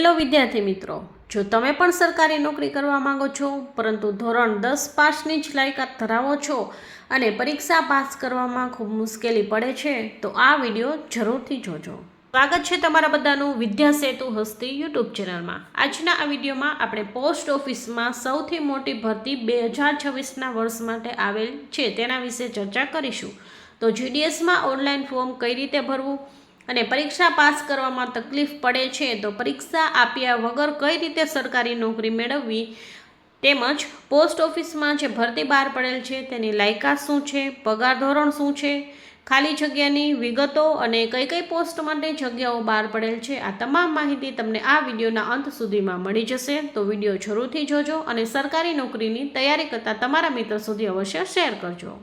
Hello વિદ્યાર્થી મિત્રો, જો તમે પણ સરકારી નોકરી કરવા માંગો છો, પરંતુ ધોરણ દસ પાસની જ લાયકાત ધરાવો છો અને પરીક્ષા પાસ કરવામાં ખૂબ મુશ્કેલી પડે છે, તો આ વીડિયો જરૂરથી જોજો. સ્વાગત છે તમારા બધાનું વિદ્યા સેતુ હસ્તી યુટ્યુબ ચેનલમાં. આજના આ વિડીયોમાં આપણે પોસ્ટ ઓફિસમાં સૌથી મોટી ભરતી બે હજાર છવ્વીસના વર્ષ માટે આવેલ છે, તેના વિશે ચર્ચા કરીશું. તો જીડીએસમાં ઓનલાઈન ફોર્મ કઈ રીતે ભરવું? અને પરીક્ષા પાસ કરવામાં તકલીફ પડે છે, તો પરીક્ષા આપ્યા વગર કઈ રીતે સરકારી નોકરી મેળવવી? તેમજ પોસ્ટ ઓફિસમાં જે ભરતી બહાર પડેલ છે, તેની લાયકાત શું છે? પગાર ધોરણ શું છે? ખાલી જગ્યાની વિગતો અને કઈ કઈ પોસ્ટ માટે જગ્યાઓ બહાર પડેલ છે, આ તમામ માહિતી તમને આ વિડીયોના અંત સુધીમાં મળી જશે. તો વીડિયો જરૂરથી જોજો અને સરકારી નોકરીની તૈયારી કરતા તમારા મિત્રો સુધી અવશ્ય શેર કરજો.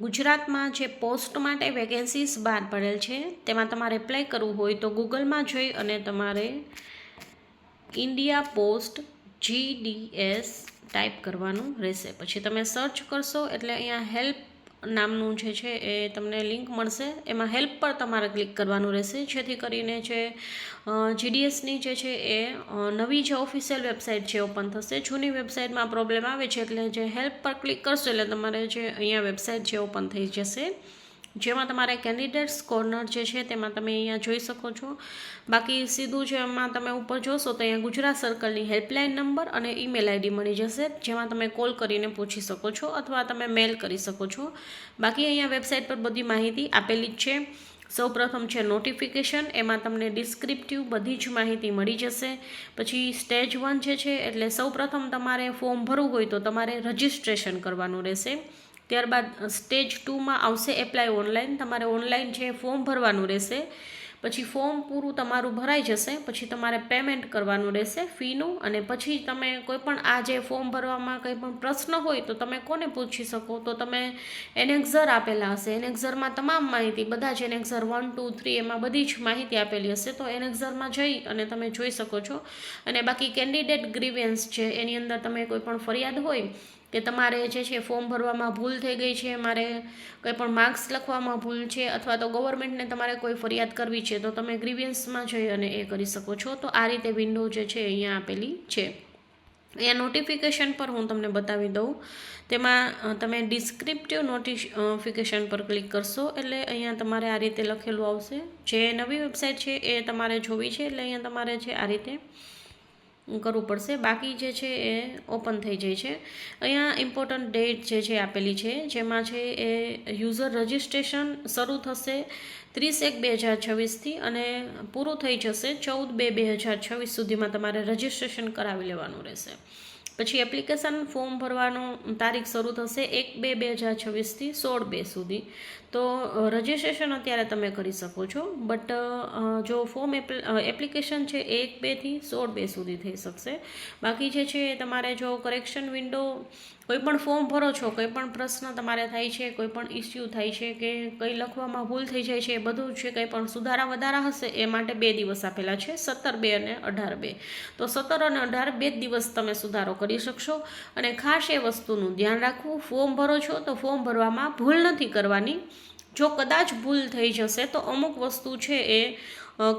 ગુજરાતમાં જે પોસ્ટ માટે વેકેન્સીસ બહાર પડેલ છે, તેમાં તમારે એપ્લાય કરવું હોય તો ગૂગલમાં જઈ અને તમારે ઇન્ડિયા પોસ્ટ જીડીએસ ટાઈપ કરવાનું રહેશે. પછી તમે સર્ચ કરશો એટલે અહીંયા હેલ્પ નામનું જે છે એ તમને લિંક મળશે. એમાં હેલ્પ પર તમારે ક્લિક કરવાનું રહેશે. જેથી કરીને જે જીડીએસની જે છે એ નવી જે ઓફિશિયલ વેબસાઇટ છે ઓપન થશે, જૂની વેબસાઇટમાં પ્રોબ્લેમ આવે છે એટલે જે હેલ્પ પર ક્લિક કરશો એટલે તમારે જે અહીંયા વેબસાઇટ છે ઓપન થઈ જશે જેમાં તમારે કેન્ડિડેટ્સ કોર્નર જે છે તેમાં તમે અહીંયા જોઈ શકો છો. બાકી સીધું જે એમાં તમે ઉપર જોશો તો અહીંયા ગુજરાત સર્કલની હેલ્પલાઇન નંબર અને ઈમેલ આઈડી મળી જશે, જેમાં તમે કોલ કરીને પૂછી શકો છો અથવા તમે મેલ કરી શકો છો. બાકી અહીંયા વેબસાઇટ પર બધી માહિતી આપેલી જ છે. સૌપ્રથમ છે નોટિફિકેશન એમાં તમને ડિસ્ક્રિપ્ટિવ બધી જ માહિતી મળી જશે. પછી સ્ટેજ વન જે છે એટલે સૌપ્રથમ તમારે ફોર્મ ભરવું હોય તો તમારે રજિસ્ટ્રેશન કરવાનું રહેશે. ત્યારબાદ સ્ટેજ ટુમાં આવશે એપ્લાય ઓનલાઈન તમારે ઓનલાઈન છે ફોર્મ ભરવાનું રહેશે, પછી ફોર્મ પૂરું તમારું ભરાઈ જશે, પછી તમારે પેમેન્ટ કરવાનું રહેશે ફીનું અને પછી તમે કોઈ પણ આ જે ફોર્મ ભરવામાં કંઈ પણ પ્રશ્ન હોય તો તમે કોને પૂછી શકો? તો તમે એનેક્ઝર આપેલા હશે. એનેક્ઝરમાં તમામ માહિતી, બધા જ એનેક્ઝર વન ટુ થ્રી એમાં બધી જ માહિતી આપેલી હશે. તો એનેક્ઝરમાં જઈ અને તમે જોઈ શકો છો. અને બાકી કેન્ડિડેટ ગ્રીવિયન્સ છે, એની અંદર તમે કોઈ પણ ફરિયાદ હોય કે તમારે જે છે ફોર્મ ભરવામાં ભૂલ થઈ ગઈ છે, મારે કંઈ પણ માર્ક્સ લખવામાં ભૂલ છે અથવા તો ગવર્મેન્ટને તમારે કોઈ ફરિયાદ કરવી છે, તો તમે ગ્રીવિયન્સમાં જઈ અને એ કરી શકો છો. તો આ રીતે વિન્ડો જે છે અહીંયા આપેલી છે. અહીંયા નોટિફિકેશન પર હું તમને બતાવી દઉં. તેમાં તમે ડિસ્ક્રિપ્ટિવ નોટિફિકેશન પર ક્લિક કરશો એટલે અહીંયા તમારે આ રીતે લખેલું આવશે. જે નવી વેબસાઇટ છે એ તમારે જોવી છે એટલે અહીંયા તમારે છે આ રીતે કરવું પડશે. બાકી જે છે એ ઓપન થઈ જાય છે. અહીંયા ઇમ્પોર્ટન્ટ ડેટ જે છે આપેલી છે, જેમાં છે એ યુઝર રજિસ્ટ્રેશન શરૂ થશે ત્રીસ એક બે હજાર છવ્વીસથી અને પૂરું થઈ જશે ચૌદ બે બે હજાર છવ્વીસ સુધીમાં તમારે રજિસ્ટ્રેશન કરાવી લેવાનું રહેશે. પછી એપ્લિકેશન ફોર્મ ભરવાનું તારીખ શરૂ થશે એક બે બે હજાર છવ્વીસથી સોળ બે સુધી. તો રજિસ્ટ્રેશન અત્યારે તમે કરી શકો છો. બટ જો ફોર્મ એપ્લિકેશન છે એક બેથી સોળ બે સુધી થઈ શકશે. બાકી જે છે તમારે જો કરેક્શન વિન્ડો કોઈ પણ ફોર્મ ભરો છો, કોઈ પણ પ્રશ્ન તમારે થાય છે, કોઈ પણ ઇસ્યુ થાય છે કે કંઈ લખવામાં ભૂલ થઈ જાય છે, એ બધું છે કંઈ પણ સુધારા વધારા હશે, એ માટે બે દિવસ આપેલા છે, સત્તર બે અને અઢાર બે. તો સત્તર અને અઢાર બે દિવસ તમે સુધારો કરી શકશો. અને ખાસ એ વસ્તુનું ધ્યાન રાખવું ફોર્મ ભરો છો તો ફોર્મ ભરવામાં ભૂલ નથી કરવાની. જો કદાચ ભૂલ થઈ જશે, તો અમુક વસ્તુ છે એ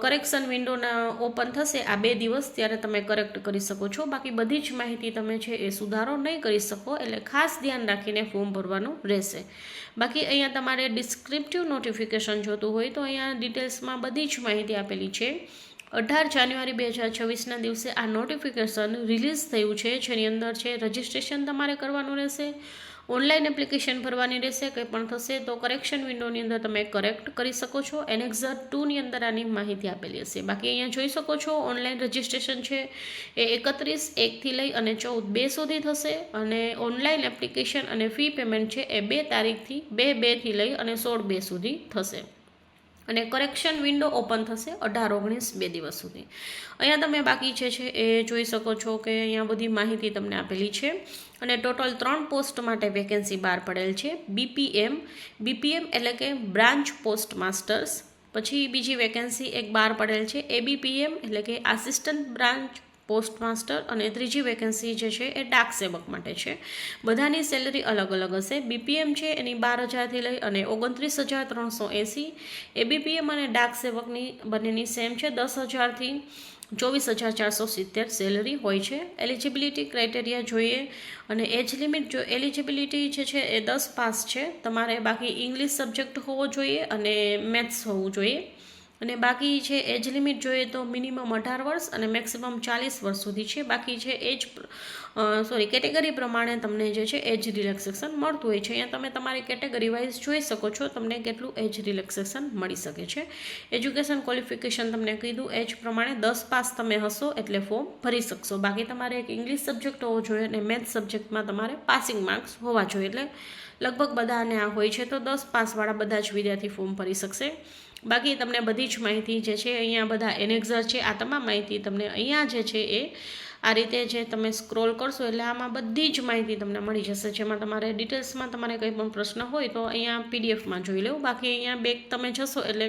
કરેક્શન વિન્ડોના ઓપન થશે. આ બે દિવસ ત્યારે તમે કરેક્ટ કરી શકો છો. બાકી બધી જ માહિતી તમે છે એ સુધારો નહીં કરી શકો, એટલે ખાસ ધ્યાન રાખીને ફોર્મ ભરવાનું રહેશે. બાકી અહીંયા તમારે ડિસ્ક્રિપ્ટિવ નોટિફિકેશન જોતું હોય, તો અહીંયા ડિટેલ્સમાં બધી જ માહિતી આપેલી છે. અઢાર જાન્યુઆરી બે હજાર છવ્વીસના દિવસે આ નોટિફિકેશન રિલીઝ થયું છે. જેની અંદર છે રજિસ્ટ્રેશન તમારે કરવાનું રહેશે. ઓનલાઈન એપ્લિકેશન ભરવાની રહેશે, કંઈ પણ થશે તો કરેક્શન વિન્ડોની અંદર તમે કરેક્ટ કરી શકો છો. એનેક્ઝર ટુની અંદર આની માહિતી આપેલી હશે. બાકી અહીંયા જોઈ શકો છો, ઓનલાઈન રજિસ્ટ્રેશન છે એ એકત્રીસ, એકથી લઈ અને ચૌદ, બે સુધી થશે. અને ઓનલાઈન એપ્લિકેશન અને ફી પેમેન્ટ છે એ બે તારીખથી, બે, બેથી લઈ અને સોળ, બે સુધી થશે. અને કરેક્શન વિન્ડો ઓપન થશે અઢાર ઓગણીસ બે દિવસ સુધી. અહીંયા તમે બાકી જે છે એ જોઈ શકો છો કે અહીંયા બધી માહિતી તમને આપેલી છે. અને ટોટલ ત્રણ પોસ્ટ માટે વેકેન્સી બહાર પડેલ છે. બીપીએમ બીપીએમ એટલે કે બ્રાન્ચ પોસ્ટ માસ્ટર્સ પછી બીજી વેકેન્સી એક બહાર પડેલ છે. એબીપીએમ એટલે કે આસિસ્ટન્ટ બ્રાન્ચ પોસ્ટ માસ્ટર અને ત્રીજી વેકેન્સી જે છે એ ડાક સેવક માટે છે. બધાની સેલરી અલગ અલગ હશે. બીપીએમ છે એની બાર હજારથી લઈ અને ઓગણત્રીસ હજાર ત્રણસો એંસી. એબીપીએમ અને ડાક સેવકની બંનેની સેમ છે. દસ હજારથી ચોવીસ હજાર ચારસો સિત્તેર સેલરી હોય છે. એલિજિબિલિટી ક્રાઇટેરિયા જોઈએ અને એજ લિમિટ જો એલિજિબિલિટી જે છે એ દસ પાસ છે. તમારે બાકી ઇંગ્લિશ સબ્જેક્ટ હોવો જોઈએ અને મેથ્સ હોવું જોઈએ. અને બાકી છે એજ લિમિટ જોઈએ તો મિનિમમ અઢાર વર્ષ અને મેક્સિમમ ચાલીસ વર્ષ સુધી છે. બાકી છે એજ સોરી કેટેગરી પ્રમાણે તમને જે છે એજ રિલેક્સેશન મળતું હોય છે. અહીંયા તમે તમારી કેટેગરી વાઇઝ જોઈ શકો છો, તમને કેટલું એજ રિલેક્સેશન મળી શકે છે. એજ્યુકેશન ક્વોલિફિકેશન તમને કીધું, એજ પ્રમાણે દસ પાસ તમે હશો એટલે ફોર્મ ભરી શકશો. બાકી તમારે એક ઇંગ્લિશ સબ્જેક્ટ હોવો જોઈએ અને મેથ સબ્જેક્ટમાં તમારે પાસિંગ માર્ક્સ હોવા જોઈએ. એટલે લગભગ બધાને આ હોય છે તો દસ પાસવાળા બધા જ વિદ્યાર્થી ફોર્મ ભરી શકશે. બાકી તમને બધી જ માહિતી જે છે અહીંયા બધા એનેક્ઝર છે, આ તમામ માહિતી તમને અહીંયા જે છે એ આ રીતે જે તમે સ્ક્રોલ કરશો એટલે આમાં બધી જ માહિતી તમને મળી જશે. જેમાં તમારે ડિટેલ્સમાં તમારે કંઈ પણ પ્રશ્ન હોય તો અહીંયા પીડીએફમાં જોઈ લેવું. બાકી અહીંયા બેક તમે જશો એટલે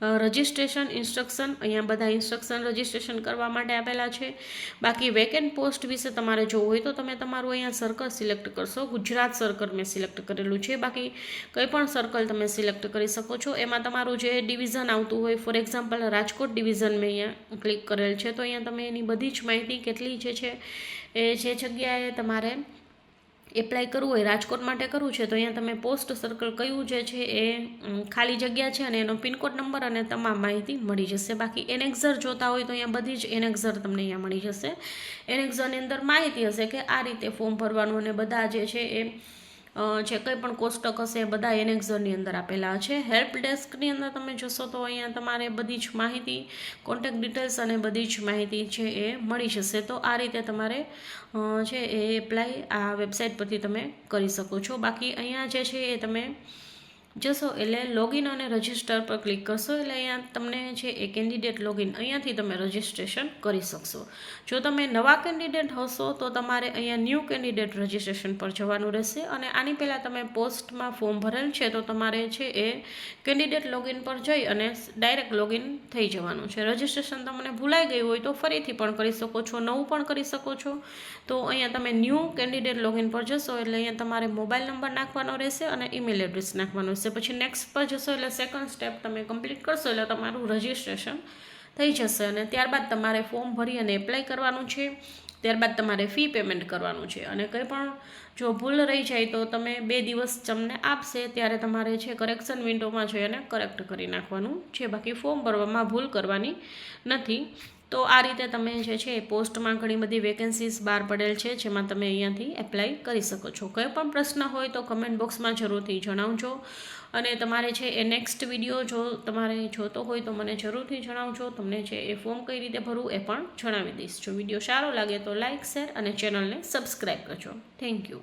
રજિસ્ટ્રેશન ઇન્સ્ટ્રક્શન અહીંયા બધા ઇન્સ્ટ્રક્શન રજિસ્ટ્રેશન કરવા માટે આપેલા છે. બાકી વેકેન્ટ પોસ્ટ વિશે તમારે જોવું હોય તો તમે તમારું અહીંયા સર્કલ સિલેક્ટ કરશો. ગુજરાત સર્કલ મેં સિલેક્ટ કરેલું છે. બાકી કંઈ પણ સર્કલ તમે સિલેક્ટ કરી શકો છો. એમાં તમારું જે ડિવિઝન આવતું હોય ફોર એક્ઝામ્પલ રાજકોટ ડિવિઝન મેં અહીંયા ક્લિક કરેલ છે. તો અહીંયા તમે એની બધી જ માહિતી કેટલી જે છે, એ જે જગ્યાએ તમારે એપ્લાય કરવું હોય, રાજકોટ માટે કરવું છે, તો અહીંયા તમે પોસ્ટ સર્કલ કયું જે છે એ ખાલી જગ્યા છે અને એનો પિનકોડ નંબર અને તમામ માહિતી મળી જશે. બાકી એનેક્ઝર જોતા હોય તો અહીંયા બધી જ એનેક્ઝર તમને અહીંયા મળી જશે. એનેક્ઝરની અંદર માહિતી હશે કે આ રીતે ફોર્મ ભરવાનું અને બધા જે છે એ જે કંઈ પણ કોષ્ટક હશે એ બધા એનેક્ઝરની અંદર આપેલા છે. હેલ્પ ડેસ્કની અંદર તમે જોશો તો અહીંયા તમારે બધી જ માહિતી, કોન્ટેક્ટ ડિટેલ્સ અને બધી જ માહિતી છે એ મળી જશે. તો આ રીતે તમારે છે એ એપ્લાય આ વેબસાઇટ પરથી તમે કરી શકો છો. બાકી અહીંયા જે છે એ તમે જશો એટલે લોગિન અને રજિસ્ટર પર ક્લિક કરશો એટલે અહીંયા તમને છે એ કેન્ડિડેટ લોગિન અહીંયાથી તમે રજિસ્ટ્રેશન કરી શકશો. જો તમે નવા કેન્ડિડેટ હશો તો તમારે અહીંયા ન્યૂ કેન્ડિડેટ રજિસ્ટ્રેશન પર જવાનું રહેશે અને આની પહેલાં તમે પોસ્ટમાં ફોર્મ ભરેલ છે તો તમારે છે એ કેન્ડિડેટ લોગિન પર જઈ અને ડાયરેક્ટ લોગિન થઈ જવાનું છે. રજિસ્ટ્રેશન તમને ભૂલાઈ ગયું હોય તો ફરીથી પણ કરી શકો છો, નવું પણ કરી શકો છો. તો અહીંયા તમે ન્યૂ કેન્ડિડેટ લોગિન પર જશો એટલે અહીંયા તમારે મોબાઈલ નંબર નાખવાનો રહેશે અને ઈમેલ એડ્રેસ નાખવાનું રહેશે પછી નેક્સ્ટ પર જશો એટલે સેકન્ડ સ્ટેપ તમે કમ્પ્લીટ કરશો એટલે તમારું રજિસ્ટ્રેશન થઈ જશે અને ત્યારબાદ તમારે ફોર્મ ભરી અને એપ્લાય કરવાનું છે. ત્યારબાદ તમારે ફી પેમેન્ટ કરવાનું છે. અને કંઈ પણ જો ભૂલ રહી જાય તો તમે બે દિવસ તમને આપશે. ત્યારે તમારે છે કરેક્શન વિન્ડોમાં જઈ અને કરેક્ટ કરી નાખવાનું છે. બાકી ફોર્મ ભરવામાં ભૂલ કરવાની નથી. તો આ રીતે તમે જે છે એ પોસ્ટમાં ઘણી બધી વેકેન્સીસ બહાર પડેલ છે, જેમાં તમે અહીંયાથી એપ્લાય કરી શકો છો. કોઈ પણ પ્રશ્ન હોય તો કમેન્ટ બોક્સમાં જરૂરથી જણાવજો. અને તમારે છે, એ નેક્સ્ટ વીડિયો જો તમારે જોતો હોય તો મને જરૂરથી જણાવજો. તમને છે એ ફોર્મ કઈ રીતે ભરવું એ પણ જણાવી દઈશ. જો વીડિયો સારો લાગે તો લાઇક શેર અને ચેનલને સબસ્ક્રાઈબ કરજો. Thank you